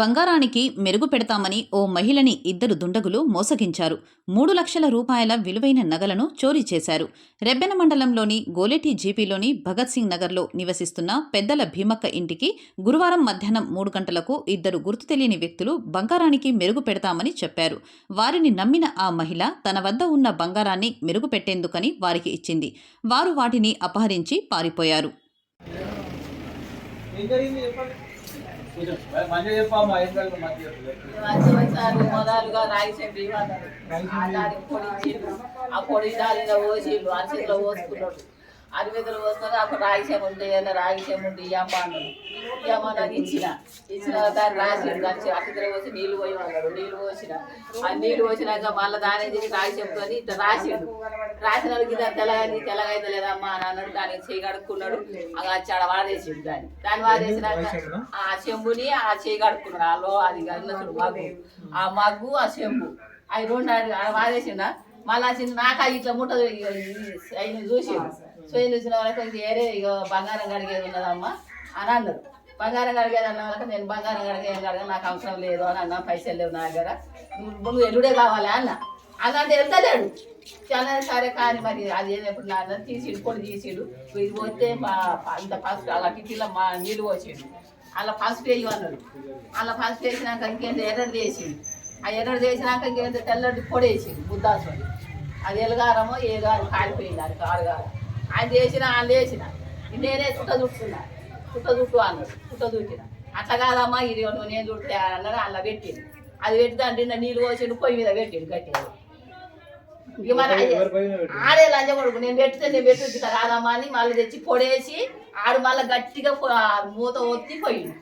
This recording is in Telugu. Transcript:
బంగారానికి మెరుగు పెడతామని ఓ మహిళని ఇద్దరు దుండగులు మోసగించారు. మూడు లక్షల రూపాయల విలువైన నగలను చోరీ చేశారు. రెబ్బెన మండలంలోని గోలెటి జీపీలోని భగత్ సింగ్ నగర్లో నివసిస్తున్న పెద్దల భీమక్క ఇంటికి గురువారం మధ్యాహ్నం మూడు గంటలకు ఇద్దరు గుర్తు తెలియని వ్యక్తులు బంగారానికి మెరుగు పెడతామని చెప్పారు. వారిని నమ్మిన ఆ మహిళ తన వద్ద ఉన్న బంగారాన్ని మెరుగు పెట్టేందుకని వారికి ఇచ్చింది. వారు వాటిని అపహరించి పారిపోయారు. ఏం జరిగింది చెప్పండి. కొంచెం మొదలుగా రాగి ఆ పొడి ఇచ్చిండు ఆ పొడి దానిలో పోసిండు అరిసెట్లో పోసుకున్నాడు. అరవిదలు పోసుకొని అప్పుడు రాగి చెంబు ఉంటే ఏదైనా రాగి చెంబు ఉంటే ఇయ్యమ్మ అన్నాడు ఇయ్యమ్మ నాకు ఇచ్చిన ఇచ్చిన దాన్ని రాసిండు దాన్ని అతిథులు పోసి నీళ్ళు పోయి అన్నాడు నీళ్ళు పోసిన. ఆ నీళ్ళు పోసినాక మళ్ళీ దాని చేసి రాగి చెప్పుకొని ఇట్లా రాసిండు. రాసిన వాళ్ళకి దాన్ని లేదమ్మా అని అన్నాడు. దాన్ని చేయి కడుక్కున్నాడు. అలా వచ్చి ఆడ వాడేసిండు దాన్ని. దాన్ని వాడేసినాక ఆ చెంబుని ఆ చేయి కడుక్కున్నాడు. ఆ లో అది గన్నసుడు మగ్గు. ఆ మగ్గు ఆ చెంబు. అవి రెండు వాడేసిండా? మళ్ళీ వచ్చింది నాకు ఇట్లా ముట్ట అయిన చూసి. చూసి చూసిన వాళ్ళకి ఇంక ఏరే ఇక బంగారం కడిగేది ఉన్నదమ్మా అని అన్నారు. బంగారం కడిగేది అన్న వాళ్ళకి నేను బంగారం కడిగేది కడగ నాకు అవసరం లేదు అని అన్న పైసలు లేవు నా దగ్గర. నువ్వు ఎల్లుడే కావాలి అన్న. అంటే వెళ్తలేడు చాలా సరే కానీ మరి అది ఎప్పుడు నా తీసిడు పొడి తీసిడు. ఇది పోతే మా అంత పసుపు అలా కిటిలో మా నీళ్ళు పోసిండు. అలా పసుపు వేయి అన్నాడు అలా పసుపు వేసినాక ఇంకేంత ఎర్రడి వేసిండు. ఆ ఎర్రడి వేసినాక ఇంకేంత తెల్లటి పొడి వేసిండు బుద్ధాసుడు అది ఎలుగారమో ఏదో అది కాలిపోయింది అది కాడుగారం ఆయన చేసిన ఆయన వేసిన నేనే చుట్ట చుట్టుకున్నా చుట్ట చుట్టు అన్నాడు చుట్ట చుట్టిన అట్లా కాదమ్మా ఇది నువ్వు నేను చుట్టే అన్నాడు అలా పెట్టింది అది పెడితే అంటే నీళ్ళు పోసిండు పొయ్యి మీద పెట్టిండు పెట్టు? ఆడే లంచ కొడుకు నేను పెడితే నేను పెట్టి ఇట్లా కాదమ్మా అని మళ్ళీ తెచ్చి పొడేసి ఆడు మళ్ళీ గట్టిగా మూత ఒత్తి పోయిండు.